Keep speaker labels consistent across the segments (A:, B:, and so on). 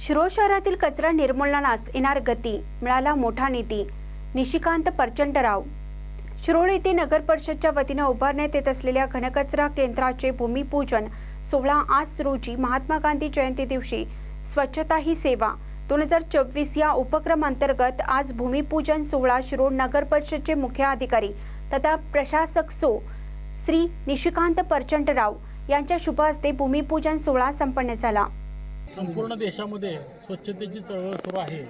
A: शिरोळ शहरातील कचरा निर्मूलनास येणार गती मिळाला मोठा निधी. निशिकांत परचंडराव. शिरोळ येथे नगर परिषदच्या वतीनं उभारण्यात येत असलेल्या घनकचरा केंद्राचे भूमिपूजन सोळा आज रोजी महात्मा गांधी जयंती दिवशी. स्वच्छता ही सेवा. दोन हजार चोवीस या उपक्रम अंतर्गत आज भूमिपूजन सोहळा शिरोळ नगर परिषदचे मुख्य अधिकारी तथा प्रशासक सो. श्री निशिकांत परचंडराव यांच्या शुभ हस्ते भूमिपूजन सोहळा संपन्न झाला.
B: संपूर्ण देशामध्ये स्वच्छतेची चळवळ सुरू आहे.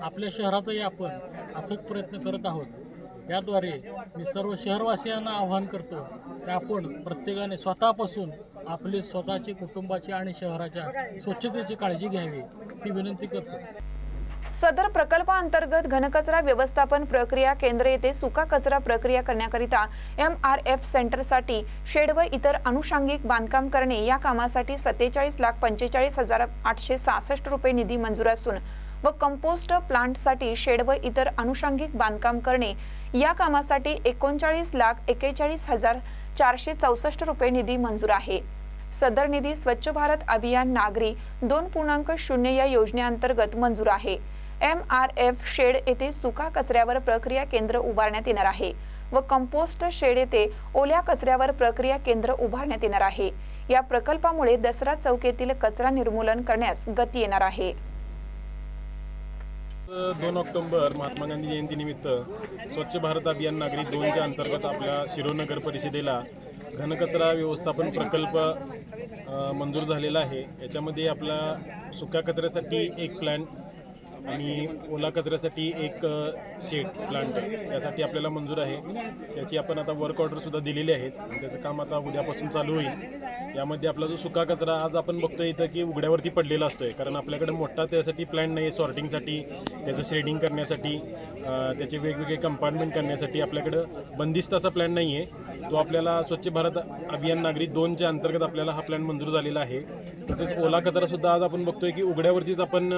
B: आपल्या शहरातही आपण अथक प्रयत्न करत आहोत. याद्वारे मी सर्व शहरवासियांना आवाहन करतो की आपण प्रत्येकाने स्वतःपासून आपली स्वतःची कुटुंबाची आणि शहराच्या स्वच्छतेची काळजी घ्यावी ही विनंती करतो.
C: सदर प्रकल्पाअंतर्गत घनकचरा व्यवस्थापन प्रक्रिया केंद्र येथे सुका कचरा प्रक्रिया करण्याकरिता एम आर एफ सेंटरसाठी शेड व इतर अनुषंगिक बांधकाम करणे या कामासाठी सत्तेचाळीस लाख पंचेचाळीस हजार आठशे सहासष्ट रुपये निधी मंजूर असून व कंपोस्ट प्लांटसाठी शेड व इतर अनुषंगिक बांधकाम करणे या कामासाठी एकोणचाळीस लाख एक्केचाळीस हजार चारशे चौसष्ट रुपये निधी मंजूर आहे. सदर निधी स्वच्छ भारत अभियान नागरी दोन पूर्णांक शून्य या योजनेअंतर्गत मंजूर आहे. एम आर एफ शेड येथे सुका कचऱ्यावर प्रक्रिया केंद्र उभारण्यात येणार आहे व कंपोस्ट शेड येथे ओल्या कचऱ्यावर प्रक्रिया केंद्र उभारण्यात येणार आहे. या प्रकल्पामुळे दसरा चौकीतील कचरा निर्मूलन करण्यास गती येणार आहे.
D: दोन ऑक्टोबर महात्मा गांधी जयंतीनिमित्त स्वच्छ भारत अभियान नागरी दोनच्या अंतर्गत आपल्या शिरोनगर परिषदेला घनकचरा व्यवस्थापन प्रकल्प मंजूर झालेला आहे. याच्यामध्ये आपला सुक्या कचऱ्यासाठी एक प्लॅन आणि ओला कचऱ्यासाठी एक शेड प्लांट यासाठी आपल्याला मंजूर आहे. त्याची आपण आता वर्क ऑर्डरसुद्धा दिलेली आहेत. त्याचं काम आता उद्यापासून चालू होईल. यामध्ये आपला जो सुका कचरा आज आपण बघतोय इथं की उघड्यावरती पडलेला असतोय. कारण आपल्याकडे मोठा त्यासाठी प्लॅन नाही आहे सॉर्टिंगसाठी त्याचं शेडिंग करण्यासाठी त्याचे वेगवेगळे कंपार्टमेंट करण्यासाठी आपल्याकडं बंदिस्त असा प्लॅन नाही आहे तो आपल्याला स्वच्छ भारत अभियान नागरी दोनच्या अंतर्गत आपल्याला हा प्लॅन मंजूर झालेला आहे. तसेच ओला कचरासुद्धा आज आपण बघतोय की उघड्यावरतीच आपण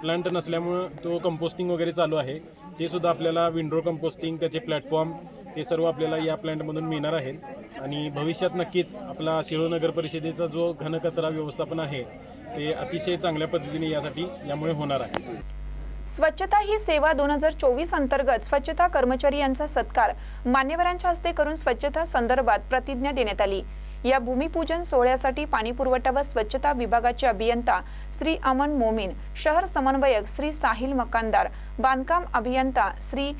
D: प्लांट नसल्यामुळं तो कंपोस्टिंग वगैरे चालू आहे. ते सुद्धा आपल्याला विंडो कंपोस्टिंग त्याचे प्लॅटफॉर्म हे सर्व आपल्याला या प्लॅन्टमधून मिळणार आहेत. आणि भविष्यात नक्कीच आपला शिरो नगर परिषदेचा जो घनकचरा व्यवस्थापन आहे ते अतिशय चांगल्या पद्धतीने यासाठी यामुळे होणार आहे.
C: स्वच्छता ही सेवा दोन हजार चोवीस अंतर्गत स्वच्छता कर्मचारी यांचा सत्कार मान्यवरांच्या हस्ते करून स्वच्छता संदर्भात प्रतिज्ञा देण्यात आली. या भूमिपूजन सोहळ्यासाठी पाणीपुरवठा व स्वच्छता विभागाचे अभियंता श्री अमन मोमीन शहर समन्वयक श्री साहिल मकानदार बांधकाम अभियंता श्री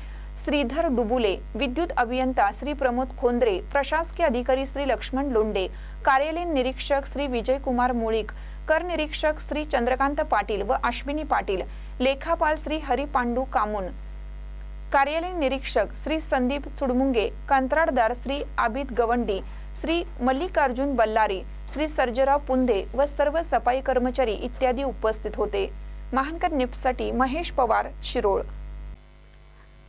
C: श्रीधर डुबुले विद्युत अभियंता श्री प्रमोद खोंद्रे प्रशासकीय अधिकारी श्री लक्ष्मण लोंडे कार्यालयीन निरीक्षक श्री विजयकुमार मुळीक कर निरीक्षक श्री चंद्रकांत पाटील व अश्विनी पाटील लेखापाल श्री हरी पांडू कामून. कार्यालयीन निरीक्षक श्री संदीप सुडमुंगे कंत्राटदार श्री आबिद गवंडी श्री मल्लिकार्जुन बल्लारी श्री सर्जराव पुंदे व सर्व सफाई कर्मचारी इत्यादी उपस्थित होते. महानकर निपसाठी महेश पवार शिरोळ.